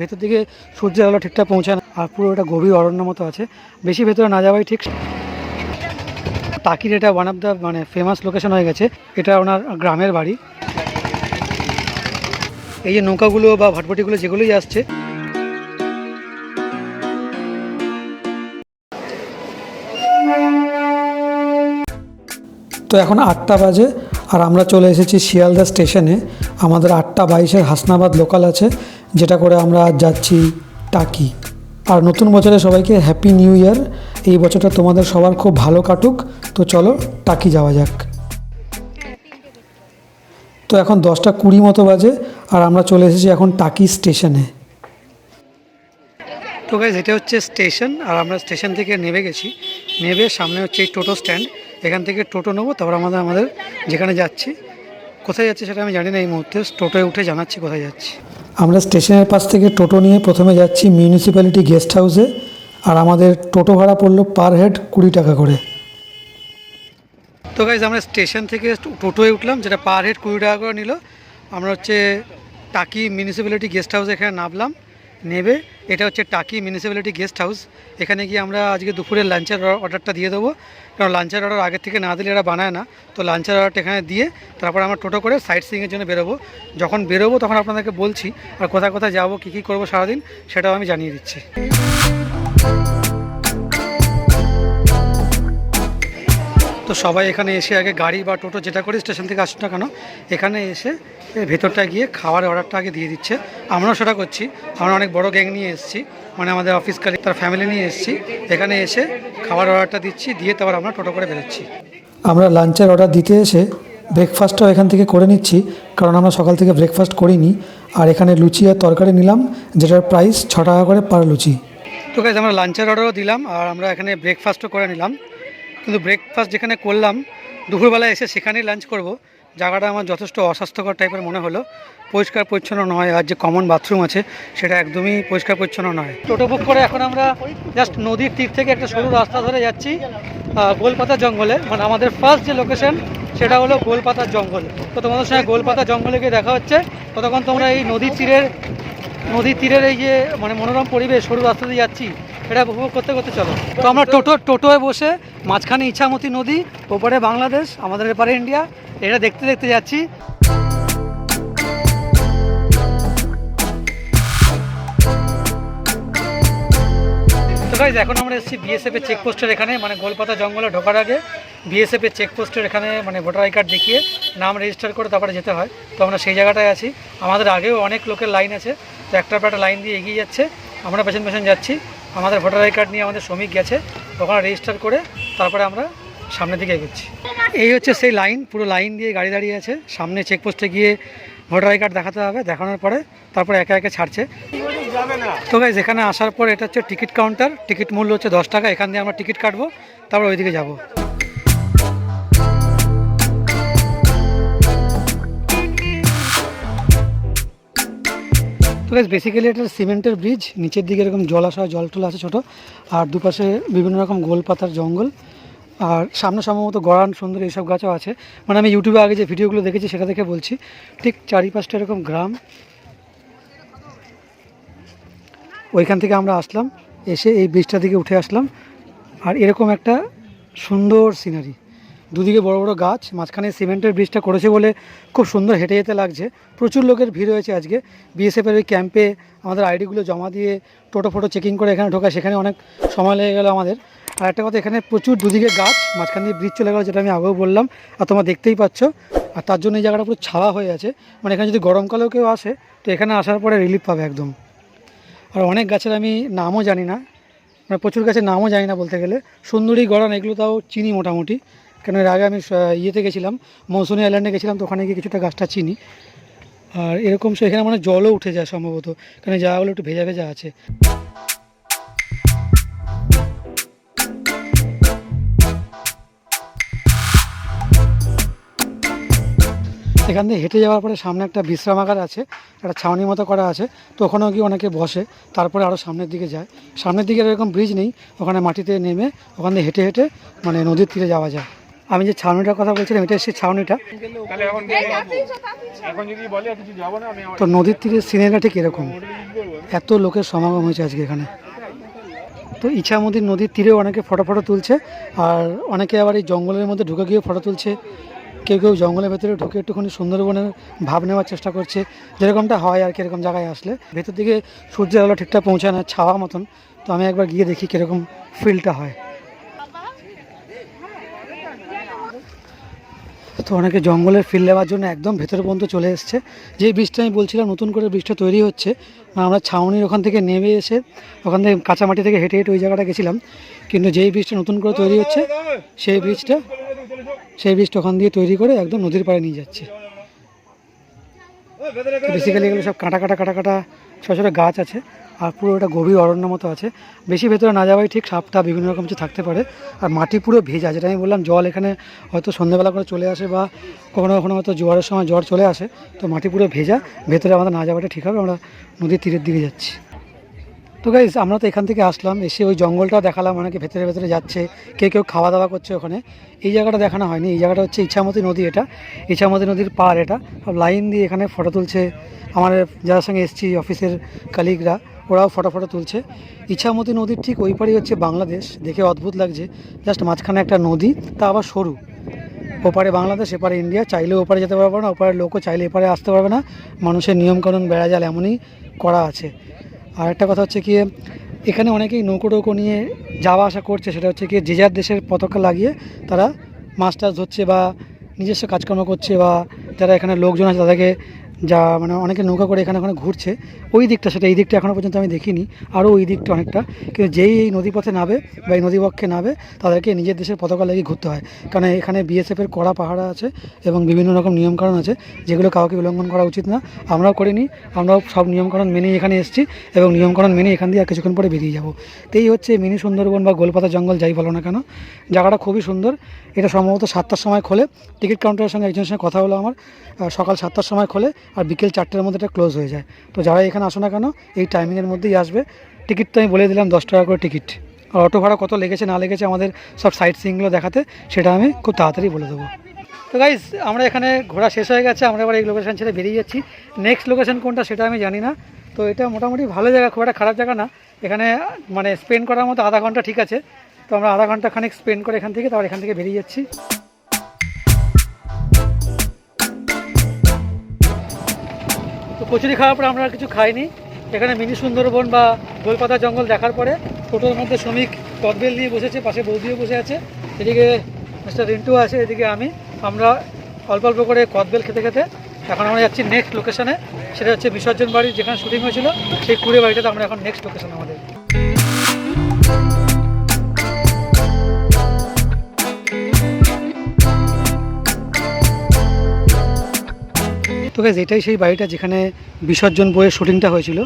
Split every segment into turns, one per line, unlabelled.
ভেতর দিকে সূর্যের আলো ঠিকঠাক পৌঁছায় না, আর পুরো এটা গভীর অরণ্য মতো আছে। বেশি ভেতরে না যাওয়াই ঠিক। তাকির এটা ওয়ান অফ দ্য মানে ফেমাস লোকেশন হয়ে গেছে। এটা ওনার গ্রামের বাড়ি। এই যে নৌকাগুলো বা ভটভটিগুলো যেগুলোই আসছে। তো এখন আটটা বাজে, আর আমরা চলে এসেছি শিয়ালদা স্টেশনে। আমাদের আটটা বাইশের হাসনাবাদ লোকাল আছে। যেটা করে আমরা যাচ্ছি টাকি। আর নতুন বছরে সবাইকে হ্যাপি নিউ ইয়ার এই বছরটা তোমাদের সবার খুব ভালো কাটুক। তো চলো টাকি যাওয়া যাক। তো এখন দশটা কুড়ি মতো বাজে আর আমরা চলে এসেছি এখন টাকি স্টেশনে। তো গাইজ এটা হচ্ছে স্টেশন আর আমরা স্টেশন থেকে নেমে গেছি। নেমে সামনে হচ্ছে এই টোটো স্ট্যান্ড। এখান থেকে টোটো নেব, তারপর আমাদের আমাদের যেখানে যাচ্ছি। কোথায় যাচ্ছি সেটা আমি জানি না এই মুহূর্তে। টোটোয় উঠে জানাচ্ছি কোথায় যাচ্ছি। আমরা স্টেশনের পাশ থেকে টোটো নিয়ে প্রথমে যাচ্ছি মিউনিসিপ্যালিটি গেস্ট হাউসে, আর আমাদের টোটো ভাড়া পড়ল পার হেড কুড়ি টাকা করে। তো গাইজ আমরা স্টেশন থেকে টোটোয় উঠলাম, যেটা পার হেড কুড়ি টাকা করে নিল। আমরা হচ্ছে টাকি মিউনিসিপ্যালিটি গেস্ট হাউসে এখানে নামলাম। নেবে। এটা হচ্ছে টাকি মিউনিসিপ্যালিটি গেস্ট হাউস এখানে গিয়ে আমরা আজকে দুপুরের লাঞ্চের অর্ডারটা দিয়ে দেবো। কারণ লাঞ্চের অর্ডার আগের থেকে না দিলে এরা বানায় না। তো লাঞ্চের অর্ডারটা এখানে দিয়ে তারপর আমরা টোটো করে সাইট সিইংয়ের জন্য বেরোবো। যখন বেরোবো তখন আপনাদেরকে বলছি, আর কোথায় কোথায় যাব, কী কী করব সারাদিন, সেটাও আমি জানিয়ে দিচ্ছি। সবাই এখানে এসে আগে গাড়ি বা টোটো যেটা করে স্টেশন থেকে আসুন না কেন এখানে এসে ভেতরটা গিয়ে খাওয়ার অর্ডারটা আগে দিয়ে দিচ্ছে। আমরাও সেটা করছি। আমরা অনেক বড় গ্যাং নিয়ে এসেছি। মানে আমাদের অফিস কালি তার ফ্যামিলি নিয়ে এসেছি। এখানে এসে খাবার অর্ডারটা দিচ্ছি দিয়ে তারপর আমরা টোটো করে বেরোচ্ছি। আমরা লাঞ্চের অর্ডার দিতে এসে ব্রেকফাস্টটাও এখান থেকে করে নিচ্ছি কারণ আমরা সকাল থেকে ব্রেকফাস্ট করিনি। আর এখানে লুচি আর তরকারি নিলাম যেটার প্রাইস ছ টাকা করে পার লুচি। তো গাইজ আমরা লাঞ্চের অর্ডারও দিলাম আর আমরা এখানে ব্রেকফাস্টও করে নিলাম। কিন্তু ব্রেকফাস্ট যেখানে করলাম দুপুরবেলা এসে সেখানেই লাঞ্চ করব। জায়গাটা আমার যথেষ্ট অস্বাস্থ্যকর টাইপের মনে হলো। পরিষ্কার পরিচ্ছন্ন নয়, আর যে কমন বাথরুম আছে, সেটা একদমই পরিষ্কার পরিচ্ছন্ন নয়। টোটো বুক করে এখন আমরা জাস্ট নদীর তীর থেকে একটা সরু রাস্তা ধরে যাচ্ছি গোলপাতা জঙ্গলে। মানে আমাদের ফার্স্ট যে লোকেশন সেটা হলো গোলপাতার জঙ্গল। তো তোমাদের সঙ্গে গোলপাতা জঙ্গলে গিয়ে দেখা হচ্ছে। ততক্ষণ তোমরা এই নদীর তীরের নদীর তীরের এই যে মানে মনোরম পরিবেশ, সরু রাস্তা দিয়ে যাচ্ছি এটা উপভোগ করতে করতে চলো। তো আমরা টোটো, টোটোয় বসে মাঝখানে ইচ্ছামতি নদী, ওপরে বাংলাদেশ, আমাদের এপারে ইন্ডিয়া, এটা দেখতে দেখতে যাচ্ছি। এখন আমরা এসেছি বিএসএফ এর চেকপোস্টের এখানে মানে গোলপাতা জঙ্গলে ঢোকার আগে। বিএসএফ এর চেকপোস্টের এখানে মানে ভোটার আই কার্ড দেখিয়ে নাম রেজিস্টার করে তারপরে যেতে হয়। তো আমরা সেই জায়গাটায় আছি। আমাদের আগেও অনেক লোকের লাইন আছে। তো একটার পর একটা লাইন দিয়ে এগিয়ে যাচ্ছে। আমরা পেছন পেছন যাচ্ছি। আমাদের ভোটার আই কার্ড নিয়ে আমাদের শ্রমিক গেছে, ওখানে রেজিস্টার করে তারপরে আমরা সামনের দিকে এগোচ্ছি। এই হচ্ছে সেই লাইন পুরো লাইন দিয়ে গাড়ি দাঁড়িয়ে আছে। সামনে চেকপোস্টে গিয়ে ভোটার আই কার্ড দেখাতে হবে, দেখানোর পরে তারপরে একে একে ছাড়ছে। তো গাইজ এখানে আসার পর এটা হচ্ছে টিকিট কাউন্টার টিকিট মূল্য হচ্ছে দশ টাকা, এখান দিয়ে আমরা টিকিট কাটবো, তারপর ওইদিকে যাব। তো গাইজ বেসিক্যালি এটা সিমেন্টের ব্রিজ নিচের দিকে এরকম জলাশয় জল টল আছে ছোটো, আর দুপাশে বিভিন্ন রকম গোল পাতার জঙ্গল, আর সামনে সম্ভবত গড়ান সুন্দর এইসব গাছও আছে। মানে আমি ইউটিউবে আগে যে ভিডিওগুলো দেখেছি সেটা দেখে বলছি, ঠিক চারিপাশটা এরকম গ্রাম। ওইখান থেকে আমরা আসলাম, এসে এই ব্রিজটা দিকে উঠে আসলাম, আর এরকম একটা সুন্দর সিনারি দুদিকে বড় বড় গাছ, মাঝখানে সিমেন্টের ব্রিজটা করেছে বলে খুব সুন্দর হেঁটে যেতে লাগছে। প্রচুর লোকের ভিড় হয়েছে আজকে। বিএসএফের ওই ক্যাম্পে আমাদের আইডিগুলো জমা দিয়ে টোটো ফোটো চেকিং করে এখানে ঢোকা সেখানে অনেক সময় লেগে গেলো আমাদের। আর একটা কথা, এখানে প্রচুর দুদিকে গাছ, মাঝখান দিয়ে ব্রিজ চলে গেলো, যেটা আমি আগেও বললাম, আর তোমরা দেখতেই পাচ্ছ। আর তার জন্য এই জায়গাটা পুরো ছাওয়া হয়ে আছে। মানে এখানে যদি গরমকালেও কেউ আসে, তো এখানে আসার পরে রিলিফ পাবে একদম। আর অনেক গাছের আমি নামও জানি না। মানে প্রচুর গাছের নামও জানি না বলতে গেলে। সুন্দরী গড়ান এগুলো তাও চিনি মোটামুটি। কেন এর আগে আমি ইয়েতে গেছিলাম মৌসুমি আইল্যান্ডে গেছিলাম, তো ওখানে গিয়ে কিছুটা গাছটা চিনি। আর এরকম সেখানে মানে জলও উঠে যায় সম্ভবত এই জায়গাগুলো একটু ভেজা ভেজা আছে। এখান দিয়ে হেঁটে যাওয়ার পরে সামনে একটা বিশ্রামাগার আছে, একটা ছাউনি মতো করা আছে, তো ওখানেও গিয়ে অনেকে বসে, তারপরে আরও সামনের দিকে যায়। সামনের দিকে এরকম ব্রিজ নেই, ওখানে মাটিতে নেমে ওখান দিয়ে হেঁটে হেঁটে মানে নদীর তীরে যাওয়া যায়। আমি যে ছাউনিটার কথা বলছিলাম এটা সেই ছাউনিটা।
তাহলে এখন গেলে যাব। এখন যদি বলে কিছু যাব না আমি আমার
তো নদীর তীরের সিনেরিটা ঠিক এরকম। এত লোকের সমাগম হয়েছে আজকে এখানে। তো ইছামতির নদীর তীরেও অনেকে ফটো ফটো তুলছে আর অনেকে আবার এই জঙ্গলের মধ্যে ঢুকে গিয়ে ফটো তুলছে। কেউ কেউ জঙ্গলের ভেতরে ঢুকে একটুখানি সুন্দরবনের ভাব নেওয়ার চেষ্টা করছে। যেরকমটা হয় আর কি এরকম জায়গায় আসলে। ভেতর দিকে সূর্যের আলো ঠিকঠাক পৌঁছায় না ছাওয়া মতন। তো আমি একবার গিয়ে দেখি কীরকম ফিলটা হয়। তো অনেকে জঙ্গলের ফিল নেওয়ার জন্য একদম ভেতর পর্যন্ত চলে এসছে। যে ব্রিজটা আমি বলছিলাম, নতুন করে ব্রিজটা তৈরি হচ্ছে আমরা ছাউনির ওখান থেকে নেমে এসে ওখান থেকে কাঁচামাটি থেকে হেঁটে হেঁটে ওই জায়গাটা গেছিলাম। কিন্তু যেই ব্রিজটা নতুন করে তৈরি হচ্ছে, সেই ব্রিজটা সেই ব্রিজটা ওখান দিয়ে তৈরি করে একদম নদীর পাড়ে নিয়ে যাচ্ছে। বেসিক্যালি এগুলো সব কাটা কাটা কাটা কাটা, ছোটো ছোটো গাছ আছে। আর পুরো একটা গভীর অরণ্য মতো আছে। বেশি ভেতরে না যাওয়াই ঠিক, সাপটা বিভিন্ন রকম কিছু থাকতে পারে। আর মাটি পুরো ভেজা, যেটা আমি বললাম, জল এখানে হয়তো সন্ধ্যেবেলা করে চলে আসে বা কখনো কখনো হয়তো জোয়ারের সময় জ্বর চলে আসে। তো মাটি পুরো ভেজা, ভেতরে আমাদের না যাওয়াটা ঠিক হবে, আমরা নদীর তীরের দিকে যাচ্ছি। তো গাইজ আমরা তো এখান থেকে আসলাম, এসে ওই জঙ্গলটাও দেখালাম, অনেকে ভেতরে ভেতরে যাচ্ছে কেউ কেউ খাওয়া দাওয়া করছে ওখানে। এই জায়গাটা দেখানো হয়নি, এই জায়গাটা হচ্ছে ইছামতি নদী এটা। ইছামতি নদীর পার এটা। সব লাইন দিয়ে এখানে ফটো তুলছে আমার যার সঙ্গে এসছি অফিসের কালিগরা ওরাও ফটো ফটো তুলছে। ইছামতি নদীর ঠিক ওই পারেই হচ্ছে বাংলাদেশ। দেখে অদ্ভুত লাগছে। জাস্ট মাঝখানে একটা নদী, তা আবার সরু। ওপারে বাংলাদেশ, এপারে ইন্ডিয়া। চাইলেও ওপারে যেতে পারবে না, ওপারের লোকও চাইলে এপারে আসতে পারবে না। মানুষের নিয়মকানুন বেড়া জাল এমনই করা আছে। আর একটা কথা হচ্ছে কি, এখানে অনেকেই নৌকো টৌকো নিয়ে যাওয়া আসা করছে। সেটা হচ্ছে কি, যে যার দেশের পতাকা লাগিয়ে তারা মাছ টাছ ধরছে বা নিজস্ব কাজকর্ম করছে বা যারা এখানে লোকজন আছে তাদেরকে যা মানে অনেকে নৌকা করে এখানে ওখানে ঘুরছে। ওই দিকটা সেটা, এই দিকটা এখনও পর্যন্ত আমি দেখিনি। আরও ওই দিকটা অনেকটা। কিন্তু যেই এই নদীপথে নাবে বা এই নদীপক্ষে নাবে তাদেরকে নিজের দেশের পতাকা লাগিয়ে ঘুরতে হয়। কারণ এখানে বিএসএফের কড়া পাহারা আছে এবং বিভিন্ন রকম নিয়মকানুন আছে, যেগুলো কাউকে উল্লঙ্ঘন করা উচিত না। আমরাও করিনি, আমরাও সব নিয়মকানুন মেনেই এখানে এসেছি এবং নিয়মকানুন মেনে এখান দিয়ে আর কিছুক্ষণ পরে বেরিয়ে যাব। তো এই হচ্ছে মিনি সুন্দরবন বা গোলপাতা জঙ্গল, যাই বলো না কেন। জায়গাটা খুবই সুন্দর। এটা সম্ভবত সাতটার সময় খোলে। টিকিট কাউন্টারের সঙ্গে একজনের সঙ্গে কথা হলো আমার। সকাল সাতটার সময় খোলে। আর বিকেল চারটের মধ্যে এটা ক্লোজ হয়ে যায়। তো যারা এখানে আসো না কেন, এই টাইমিংয়ের মধ্যেই আসবে। টিকিট তো আমি বলে দিলাম, দশ টাকা করে টিকিট আর অটো ভাড়া কত লেগেছে, না লেগেছে আমাদের সব সাইট সিনগুলো দেখাতে, সেটা আমি খুব তাড়াতাড়ি বলে দেবো। তো গাইজ আমরা এখানে ঘোরা শেষ হয়ে গেছে, আমরা এবার এই লোকেশন ছেড়ে বেরিয়ে যাচ্ছি। নেক্সট লোকেশন কোনটা সেটা আমি জানি না। তো এটা মোটামুটি ভালো জায়গা, খুব একটা খারাপ জায়গা না। এখানে মানে স্পেন্ড করার মতো আধা ঘণ্টা ঠিক আছে। তো আমরা আধা ঘণ্টা খানিক স্পেন্ড করে এখান থেকে, তারপর এখান থেকে বেরিয়ে যাচ্ছি। তো কচুরি খাওয়ার পরে আমরা আর কিছু খাইনি। এখানে মিনি সুন্দরবন বা গোলপাতা জঙ্গল দেখার পরে টোটোর মধ্যে শ্রমিক কদবেল নিয়ে বসেছে, পাশে বৌদিও বসে আছে। এদিকে মিস্টার রিন্টু আছে, এদিকে আমি। আমরা অল্প অল্প করে কদবেল খেতে খেতে এখন আমরা যাচ্ছি নেক্সট লোকেশনে সেটা হচ্ছে বিসর্জন বাড়ি যেখানে শুটিং হয়েছিল, সেই কুড়ে বাড়িটাতে আমরা এখন নেক্সট লোকেশন আমাদের। তো গাইজ এটাই সেই বাড়িটা যেখানে বিসর্জন বইয়ের শুটিংটা হয়েছিল।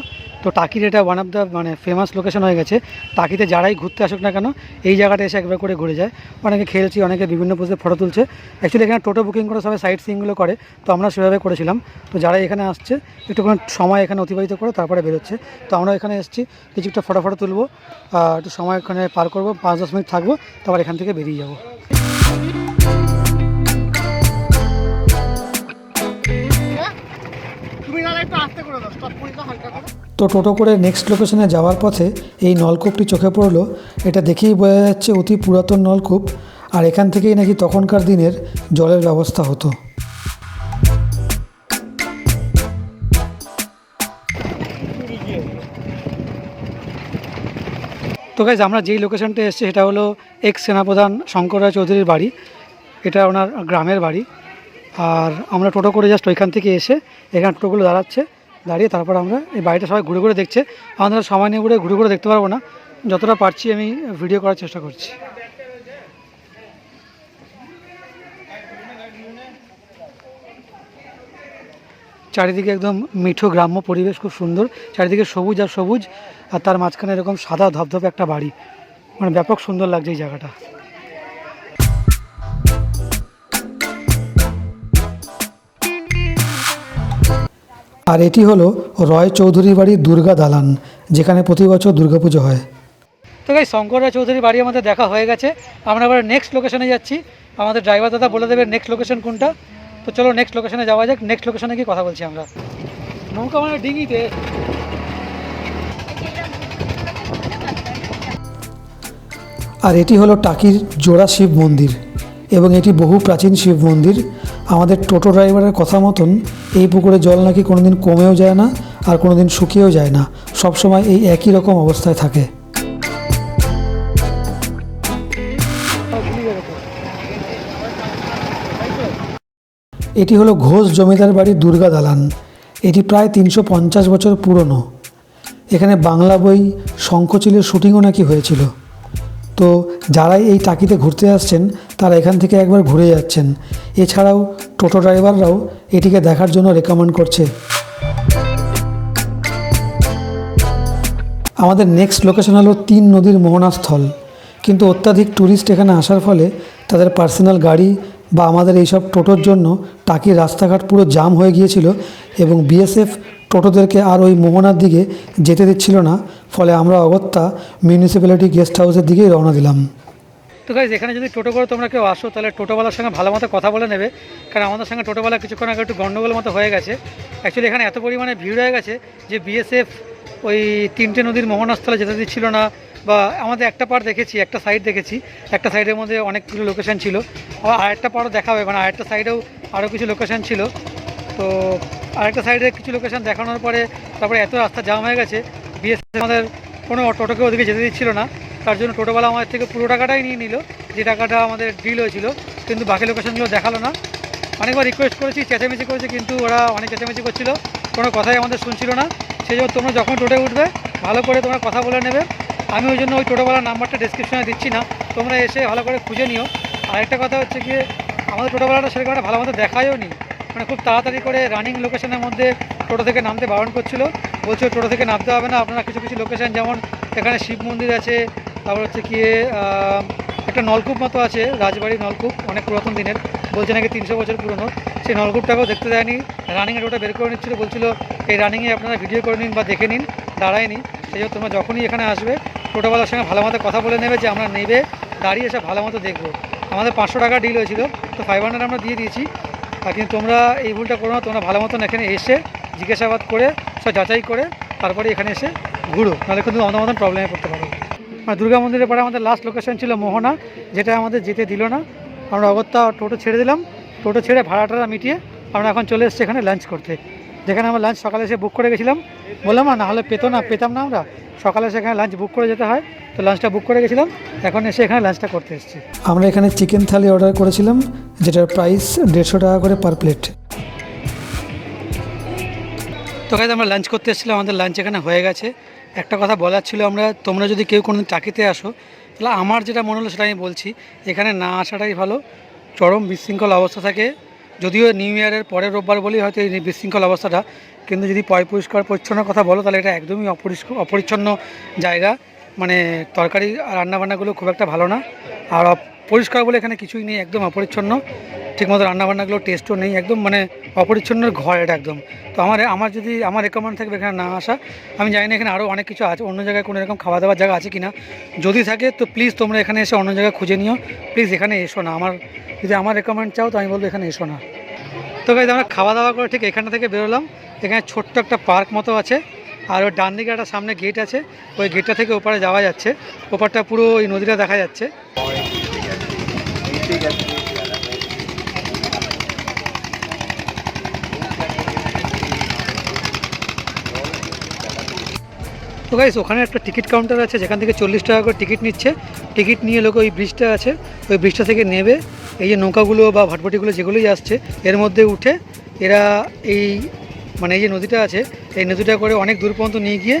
তো টাকির এটা ওয়ান অফ দ্য মানে ফেমাস লোকেশন হয়ে গেছে। টাকিতে যারাই ঘুরতে আসুক না কেন, এই জায়গাটা এসে একবার করে ঘুরে যায়। অনেকে খেলছি, অনেকে বিভিন্ন পোজে ফটো তুলছে। অ্যাকচুয়ালি এখানে টোটো বুকিং করে সবাই সাইট সিনগুলো করে, তো আমরা সেভাবে করেছিলাম। তো যারা এখানে আসছে, একটুখানি সময় এখানে অতিবাহিত করে তারপরে বেরোচ্ছে। তো আমরা এখানে এসেছি কিছুটা ফটো ফটো তুলবো একটু সময় এখানে পার করব, পাঁচ দশ মিনিট থাকব, তারপর এখান থেকে বেরিয়ে যাব। তো টোটো করে নেক্সট লোকেশনে যাওয়ার পথে এই নলকূপটি চোখে পড়ল। এটা দেখেই বোঝা যাচ্ছে অতি পুরাতন নলকূপ, আর এখান থেকেই নাকি তখনকার দিনের জলের ব্যবস্থা হতো। তো গাইজ আমরা যেই লোকেশনটা এসেছি সেটা হলো এক্স সেনাপ্রধান শঙ্কর রায় চৌধুরীর বাড়ি। এটা ওনার গ্রামের বাড়ি। আর আমরা টোটো করে জাস্ট ওইখান থেকে এসে এখানে টোটোগুলো দাঁড়াচ্ছে। দাঁড়িয়ে তারপর আমরা এই বাড়িটা সবাই ঘুরে ঘুরে দেখছে। আমাদের সময় নিয়ে ঘুরে ঘুরে ঘুরে দেখতে পারব না। যতটা পারছি আমি ভিডিও করার চেষ্টা করছি। চারিদিকে একদম মিঠো গ্রাম্য পরিবেশ, খুব সুন্দর। চারিদিকে সবুজ আর সবুজ, আর তার মাঝখানে এরকম সাদা ধপধপে একটা বাড়ি। মানে ব্যাপক সুন্দর লাগছে এই জায়গাটা। আর এটি হলো রয় চৌধুরী বাড়ির দুর্গা দালান যেখানে প্রতি বছর দুর্গাপুজো হয়। তো এই শঙ্কর রায় চৌধুরী বাড়ি আমাদের দেখা হয়ে গেছে। আমরা আবার নেক্সট লোকেশনে যাচ্ছি। আমাদের ড্রাইভার দাদা বলে দেবে নেক্সট লোকেশন কোনটা। তো চলো নেক্সট লোকেশনে যাওয়া যাক। নেক্সট লোকেশনে গিয়ে কথা বলছি আমরা। নৌকা মানে ডিঙিতে। আর এটি হলো টাকির জোড়া শিব মন্দির। এবং এটি বহু প্রাচীন শিব মন্দির। আমাদের টোটো ড্রাইভারের কথা মতন এই পুকুরে জল নাকি কোনোদিন কমেও যায় না আর কোনোদিন শুকিয়েও যায় না। সবসময় এই একই রকম অবস্থায় থাকে। এটি হলো ঘোষ জমিদার বাড়ির দুর্গা দালান। এটি প্রায় তিনশো পঞ্চাশ বছর পুরনো। এখানে বাংলা বই, শঙ্খচিলের শুটিংও নাকি হয়েছিল। তো যারাই এই টাকিতে ঘুরতে আসছেন তারা এখান থেকে একবার ঘুরে যাচ্ছেন। এছাড়াও টোটো ড্রাইভাররাও এটিকে দেখার জন্য রেকমেন্ড করছে। আমাদের নেক্সট লোকেশন হলো তিন নদীর মোহনাস্থল। কিন্তু অত্যাধিক ট্যুরিস্ট এখানে আসার ফলে তাদের পার্সোনাল গাড়ি বা আমাদের এইসব টোটোর জন্য টাকির রাস্তাঘাট পুরো জাম হয়ে গিয়েছিল এবং বিএসএফ টোটোদেরকে আর ওই মোহনার দিকে যেতে দিচ্ছিল না। ফলে আমরা অগত্যা মিউনিসিপ্যালিটি গেস্ট হাউসের দিকেই রওনা দিলাম। তো গাইজ এখানে যদি টোটো করে তোমরা কেউ আসো, তাহলে টোটোওয়ালার সঙ্গে ভালো মতো কথা বলে নেবে। কারণ আমাদের সঙ্গে টোটোওয়ালা কিছুক্ষণ আগে একটু গণ্ডগোল মতো হয়ে গেছে। অ্যাকচুয়ালি এখানে এত পরিমাণে ভিড় হয়ে গেছে যে বিএসএফ ওই তিনটে নদীর মোহনাস্থলে যেতে দিচ্ছিল না, বা আমাদের একটা পার দেখেছি, একটা সাইড দেখেছি। একটা সাইডের মধ্যে অনেকগুলো লোকেশান ছিল। আবার আরেকটা পারও দেখা হবে মানে আরেকটা সাইডেও আরও কিছু লোকেশান ছিল। তো আরেকটা সাইডে কিছু লোকেশান দেখানোর পরে তারপরে এত রাস্তা জাম হয়ে গেছে বিএসএফ আমাদের কোনো টোটোকে ওদিকে যেতে দিচ্ছিল না। তার জন্য টোটোওয়ালা আমাদের থেকে পুরো টাকাটাই নিয়ে নিল। যে টাকাটা আমাদের ডিল হয়েছিল, কিন্তু বাকি লোকেশনগুলো দেখাল না। অনেকবার রিকোয়েস্ট করেছি, চেঁচামেচি করেছি, কিন্তু ওরা অনেক চেঁচামেচি করছিল। কোনো কথাই আমাদের শুনছিল না। সেই জন্য তোমরা যখন টোটে উঠবে, ভালো করে তোমরা কথা বলে নেবে। আমি ওই জন্য ওই টোটোওয়ালার নাম্বারটা ডিসক্রিপশনে দিচ্ছি না। তোমরা এসে ভালো করে খুঁজে নিও। আরেকটা কথা হচ্ছে কি আমাদের টোটোওয়ালাটা সেরকম একটা ভালো মতো দেখায়ও নি। মানে খুব তাড়াতাড়ি করে রানিং লোকেশনের মধ্যে টোটো থেকে নামতে বারণ করছিল। বলছিল টোটো থেকে নামতে হবে না। আপনারা কিছু কিছু লোকেশন যেমন এখানে শিব মন্দির আছে তারপর হচ্ছে কি একটা নলকূপ মতো আছে রাজবাড়ি নলকূপ, অনেক পুরাতন দিনের। বলছে নাকি তিনশো বছর পুরনো। সেই নলকূপটাকেও দেখতে দেয়নি। রানিংয়ের ওটা বের করে নিচ্ছিল, বলছিল, এই রানিংয়ে আপনারা ভিডিও করে নিন বা দেখে নিন দাঁড়ায়নি সেই জন্য তোমরা যখনই এখানে আসবে, টোটোওয়ালার সঙ্গে ভালো মতো কথা বলে নেবে যে, আমরা নেবে, দাঁড়িয়ে এসে ভালো মতো দেখব। আমাদের পাঁচশো টাকা ডিল হয়েছিল, তো ফাইভ হান্ড্রেড আমরা দিয়ে দিয়েছি। আর কিন্তু তোমরা এই ভুলটা করো না, তোমরা ভালো মতন এখানে এসে জিজ্ঞাসাবাদ করে, সব যাচাই করে, তারপরে এখানে এসে ঘুরো। নাহলে কিন্তু আমাদের মতন প্রবলেমে পড়তে পারো। দুর্গা মন্দিরের পরে আমাদের লাস্ট লোকেশন ছিল মোহনা যেটা আমাদের যেতে দিল না। আমরা অগত্যা টোটো ছেড়ে দিলাম। টোটো ছেড়ে ভাড়াটা মিটিয়ে আমরা এখন চলে এসেছি এখানে লাঞ্চ করতে। যেখানে আমরা লাঞ্চ সকালে এসে বুক করে গেছিলাম। বললাম না নাহলে পেতো না পেতাম না আমরা। সকালে এসে এখানে লাঞ্চ বুক করে যেতে হয়। তো লাঞ্চটা বুক করে গেছিলাম। এখন এসে এখানে লাঞ্চটা করতে এসেছি। আমরা এখানে চিকেন থালি অর্ডার করেছিলাম যেটার প্রাইস দেড়শো টাকা করে পার প্লেট তো কাজ আমরা লাঞ্চ করতে এসেছিলাম। আমাদের লাঞ্চ এখানে হয়ে গেছে। একটা কথা বলার ছিল আমরা, তোমরা যদি কেউ কোনোদিন টাকিতে আসো, তাহলে আমার যেটা মনে হলো সেটা আমি বলছি, এখানে না আসাটাই ভালো। চরম বিশৃঙ্খল অবস্থা থাকে। যদিও নিউ ইয়ারের পরের রোববার বলেই হয়তো এই বিশৃঙ্খল অবস্থাটা, কিন্তু যদি পয় পরিষ্কার পরিচ্ছন্ন কথা বলো, তাহলে এটা একদমই অপরিষ্কার অপরিচ্ছন্ন জায়গা। মানে তরকারি রান্নাবান্নাগুলো খুব একটা ভালো না। আর পরিষ্কার বলে এখানে কিছুই নেই, একদম অপরিচ্ছন্ন। ঠিকমতো রান্নাবান্নাগুলো টেস্টও নেই, একদম মানে অপরিচ্ছন্ন ঘর এটা একদম। তো আমার আমার যদি, আমার রেকমেন্ড থাকবে এখানে না আসা, আমি জানি না এখানে আরও অনেক কিছু আছে, অন্য জায়গায় কোনো এরকম খাওয়া দাওয়ার জায়গা আছে কি না যদি থাকে তো প্লিজ তোমরা এখানে এসে অন্য জায়গায় খুঁজে নিও। প্লিজ এখানে এসো না, আমার, যদি আমার রেকমেন্ড চাও তো আমি বলব এখানে এসো না। তো গাইজ আমরা খাওয়া দাওয়া করে ঠিক এখান থেকে বেরোলাম। এখানে ছোট্ট একটা পার্ক মতো আছে, আর ওর ডান দিকে একটা সামনে গেট আছে, ওই গেটটা থেকে ওপারে যাওয়া যাচ্ছে। ওপারটা পুরো ওই নদীটা দেখা যাচ্ছে। তো গাইস ওখানে একটা টিকিট কাউন্টার আছে, যেখান থেকে চল্লিশ টাকা করে টিকিট নিচ্ছে। টিকিট নিয়ে লোক ওই ব্রিজটা আছে, ওই ব্রিজটা থেকে নেবে। এই যে নৌকাগুলো বা ভাটভটিগুলো যেগুলোই আসছে, এর মধ্যে উঠে এরা এই মানে এই যে নদীটা আছে, এই নদীটা করে অনেক দূর পর্যন্ত নিয়ে গিয়ে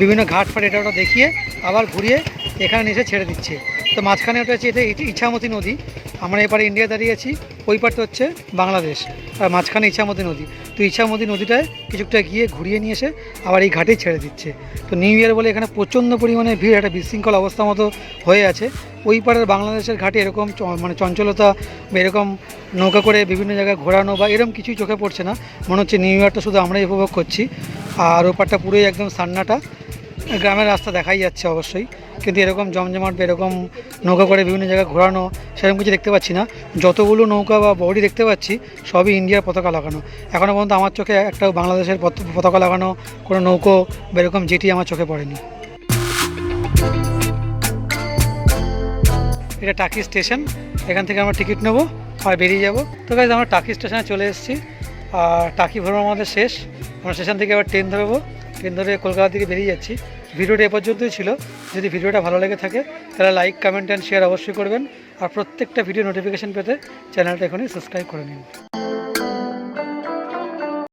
বিভিন্ন ঘাট ফাট, এটা ওটা দেখিয়ে আবার ঘুরিয়ে এখানে এসে ছেড়ে দিচ্ছে। তো মাঝখানে ওটা হচ্ছে এটা ইছামতি নদী। আমরা এপারে ইন্ডিয়া দাঁড়িয়ে আছি, ওই পারটা হচ্ছে বাংলাদেশ। আর মাঝখানে ইছামতি নদী। তো ইছামতি নদীটায় কিছুটা গিয়ে ঘুরিয়ে নিয়ে এসে আবার এই ঘাটেই ছেড়ে দিচ্ছে। তো নিউ ইয়ার বলে এখানে প্রচণ্ড পরিমাণে ভিড়, একটা বিশৃঙ্খল অবস্থা মতো হয়ে আছে। ওই পারের বাংলাদেশের ঘাটে এরকম মানে চঞ্চলতা এরকম নৌকা করে বিভিন্ন জায়গায় ঘোরানো বা এরকম কিছুই চোখে পড়ছে না। মনে হচ্ছে নিউ ইয়ারটা শুধু আমরাই উপভোগ করছি। আর ওপারটা পুরোই একদম সান্নাটা। গ্রামের রাস্তা দেখাই যাচ্ছে অবশ্যই। কিন্তু এরকম জমজমাট বা এরকম নৌকা করে বিভিন্ন জায়গায় ঘোরানো, সেরকম কিছু দেখতে পাচ্ছি না। যতগুলো নৌকা বা বডি দেখতে পাচ্ছি, সবই ইন্ডিয়ার পতাকা লাগানো। এখনও পর্যন্ত আমার চোখে একটা বাংলাদেশের পত- পতাকা লাগানো কোনো নৌকো বা এরকম জেটি আমার চোখে পড়েনি। এটা টাকি স্টেশন। এখান থেকে আমরা টিকিট নেব, আর বেরিয়ে যাব। তো গাইজ আমরা টাকি স্টেশনে চলে এসেছি। আর টাকি ভ্রমণ আমাদের শেষ। আমরা স্টেশন থেকে আবার ট্রেন ধরবো। ট্রেন ধরে কলকাতার দিকে বেরিয়ে যাচ্ছি। ভিডিওটা এ পর্যন্তই ছিল। যদি ভিডিওটা ভালো লেগে থাকে, তাহলে লাইক কমেন্ট অ্যান্ড শেয়ার অবশ্যই করবেন। আর প্রত্যেকটা ভিডিও নোটিফিকেশান পেতে চ্যানেলটা এখনই সাবস্ক্রাইব করে নিন।